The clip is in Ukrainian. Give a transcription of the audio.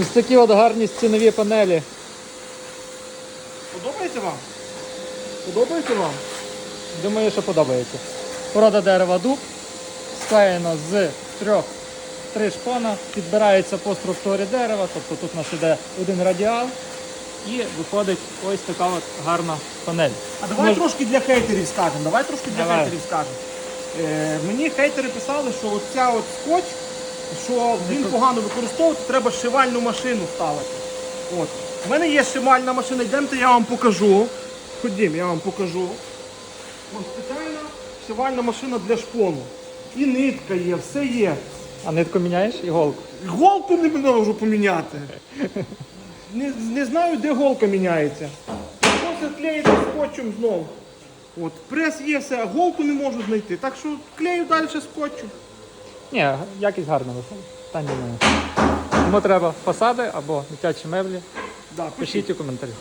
Ось такі от гарні стінові панелі. Подобається вам? Подобається вам? Думаю, що подобається. Порода дерева дуб склеєна з трьох три шпона, підбирається по структурі дерева, тобто тут у нас іде один радіал і виходить ось така от гарна панель. А давай Мож- трошки для хейтерів скажемо. Давай трошки для Давай. хейтерів скажемо. Е, мені хейтери писали, що оця от скотч, що він погано використовувати, треба шивальну машину ставити. От. У мене є шивальна машина, йдемте, я вам покажу. Ходім, я вам покажу. Ось спеціальна шивальна машина для шпону. І нитка є, все є. А нитку міняєш іголку. Голку не можу поміняти. Не, не знаю, де голка міняється. Просто клеїти скотчем знову. От, прес є все, а голку не можу знайти. Так що клею далі скотчем. Ні, якість гарна виходить. Та немає. Кому треба фасади або дитячі меблі, Да, пишіть. пишіть у коментарях.